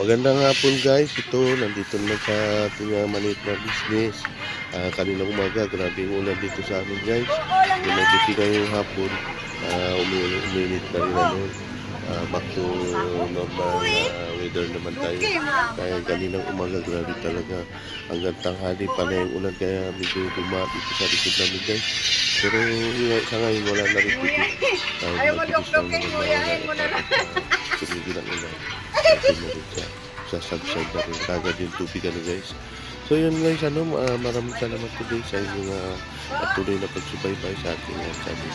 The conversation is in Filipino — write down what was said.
Magandang hapon guys, ito nandito naman sa ating uh, maliit na business. Ah, kaninang umaga, grabe yung ulan dito sa amin guys. Yung nagkiki ngayong hapon, uh, uminit, uminit na rin ano. Ah, back to normal ah, weather naman tayo. Kaya kaninang umaga, grabe talaga. Hanggang tanghali pa na yung ulan, kaya medyo dumat dito sa likod namin guys. Pero sa ngayon, wala na rin dito. Ayaw mo lang luklukin, naman nguyahin mo na na sa, sa subside na rin. Kagad yung tubig ano guys. So yun guys, ano, ah, maraming salamat po sa inyong uh, patuloy na pagsubaybay sa ating uh, channel.